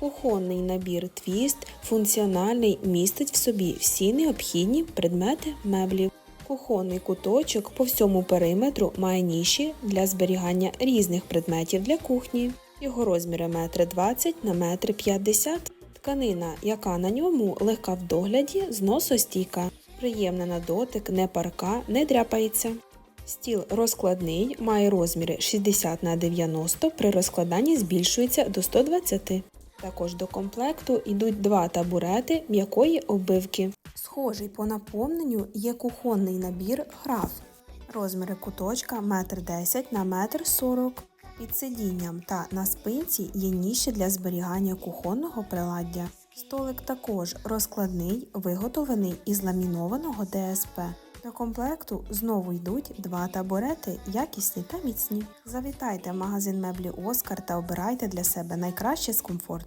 Кухонний набір твіст функціональний містить в собі всі необхідні предмети меблів. Кухонний куточок по всьому периметру має ніші для зберігання різних предметів для кухні. Його розміри 1,20 на 1,50 м. Тканина, яка на ньому легка в догляді, зносостійка, приємна на дотик, не парка, не дряпається. Стіл розкладний, має розміри 60 на 90, при розкладанні збільшується до 120. Також до комплекту йдуть два табурети м'якої оббивки. Схожий по наповненню є кухонний набір граф. Розміри куточка 1,10 на 1,40 м. Під сидінням та на спинці є ніші для зберігання кухонного приладдя. Столик також розкладний, виготовлений із ламінованого ДСП. До комплекту знову йдуть два табурети, якісні та міцні. Завітайте в магазин меблі Оскар та обирайте для себе найкраще з комфорту.